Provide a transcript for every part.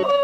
Bye.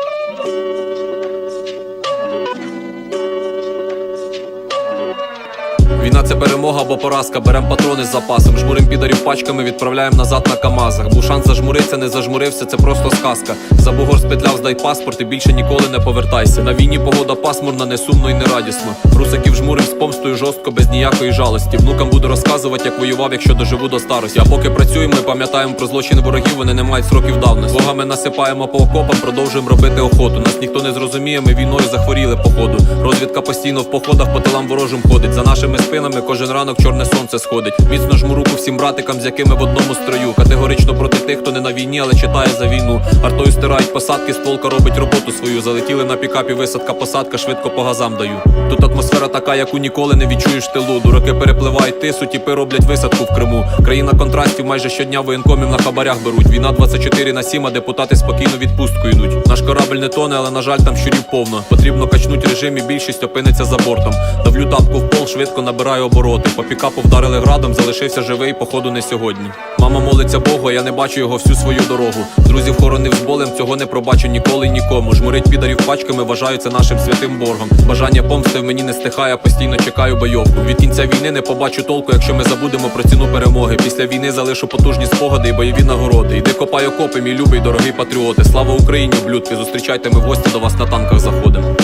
Війна це перемога або поразка. Берем патрони з запасом. Жмурим підарів пачками, відправляємо назад на Камазах. Був шанс зажмуриться, не зажмурився, це просто сказка. За бугор спетляв, здай паспорт і більше ніколи не повертайся. На війні погода пасмурна, не сумно і не радісно. Русаків жмурим з помстою жорстко, без ніякої жалості. Внукам буду розказувати, як воював, якщо доживу до старості. А поки працюємо і пам'ятаємо про злочини ворогів, вони не мають сроків давності. Богами насипаємо по окопам, продовжуємо робити охоту. Нас ніхто не зрозуміє, ми війною захворіли походу. Розвідка постійно в походах по тилам ворожим ходить. За нашими спинами кожен ранок чорне сонце сходить. Міцно жму руку всім братикам, з якими в одному строю. Категорично проти тих, хто не на війні, але читає за війну. Артою стирають посадки, стволка робить роботу свою. Залетіли на пікапі, висадка, посадка, швидко по газам даю. Тут атмосфера така, яку ніколи не відчуєш тилу. Дураки перепливають тису, тіпи роблять висадку в Криму. Країна контрастів майже щодня воєнкомів на хабарях беруть. Війна 24 на 7, а депутати спокійно відпустку йдуть. Наш корабль не тоне, але на жаль, там щурів повно. Потрібно качнуть режим і більшість опиниться за бортом. Давлю тапку в пол, швидко набираю обороти. По пікапу вдарили градом, залишився живий, походу не сьогодні. Мама молиться Богу, я не бачу його всю свою дорогу. Друзів хоронив з болем, цього не пробачу ніколи й нікому. Жмурить підарів пачками, вважаю це нашим святим боргом. Бажання помсти в мені не стихає, постійно чекаю бойовку. Від кінця війни не побачу толку, якщо ми забудемо про ціну перемоги. Після війни залишу потужні спогади і бойові нагороди. Іди копай окопи, мій любий, дорогий патріоти. Слава Україні, блюдки! Зустрічайте ми в гості до вас на танках заходимо.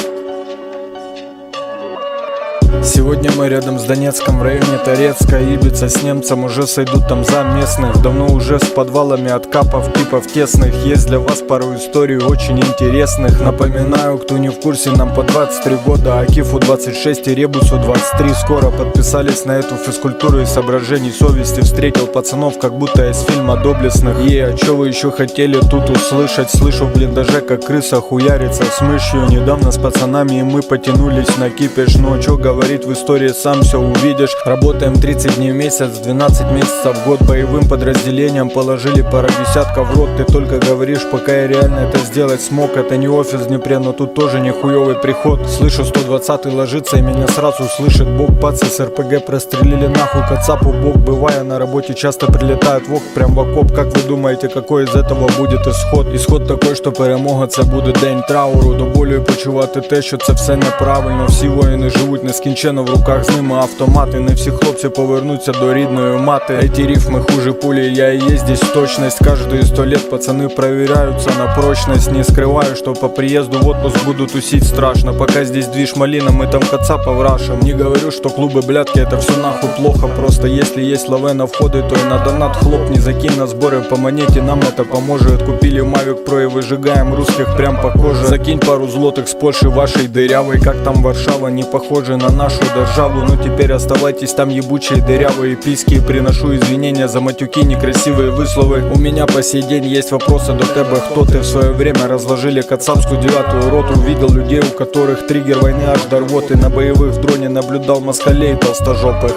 Сегодня мы рядом с Донецком в районе Торецка Ибица. С немцем уже сойдут там за местных. Давно уже с подвалами от капов типов тесных. Есть для вас пару историй очень интересных. Напоминаю, кто не в курсе, нам по 23 года Акифу 26 и Ребусу 23 Скоро подписались на эту физкультуру и соображений совести. Встретил пацанов, как будто из фильма доблестных Е, а чё вы еще хотели тут услышать? Слышу в блиндаже, как крыса хуярится с мышью. Недавно с пацанами и мы потянулись на кипиш. Но чё говорить в истории, сам все увидишь Работаем 30 дней в месяц, 12 месяцев в год Боевым подразделением положили пара десятков в рот Ты только говоришь, пока я реально это сделать смог Это не офис в Днепре, но тут тоже не хуёвый приход Слышу 120 ложится и меня сразу слышит Бог Пацы с РПГ прострелили нахуй Кацапу Бог Бывая на работе часто прилетают в ок Прям в окоп, как вы думаете, какой из этого будет исход? Исход такой, що перемога це буде день трауру До болю і почувати те, що це все неправильно Всі воїни живуть нескінченно в руках з ними автомати Не всі хлопці повернуться до рідної мати Эти рифмы хуже пули, я и есть здесь точность Каждые сто лет пацаны проверяются на прочность Не скрываю, что по приезду в отпуск буду тусить страшно Пока здесь движ малина, мы там кацапов рашим Не говорю, что клубы блядки это все нахуй плохо Просто если есть лаве на входы, то и на донат хлопни Закинь на сборы по монете, нам это поможет Купили Mavic Pro и выжигаем русских прям по коже Закинь пару злотых с Польши вашей дырявой Как там Варшава, не похожа на нашу державу Но теперь оставайтесь там ебучие дырявые писки. Приношу извинения за матюки, некрасивые высловы. У меня по сей день есть вопросы до тебе Кто ты в свое время разложили кацапскую девятую роту? Видел людей, у которых триггер войны аж до рвоты. На боевых дроне наблюдал москалей толстожопых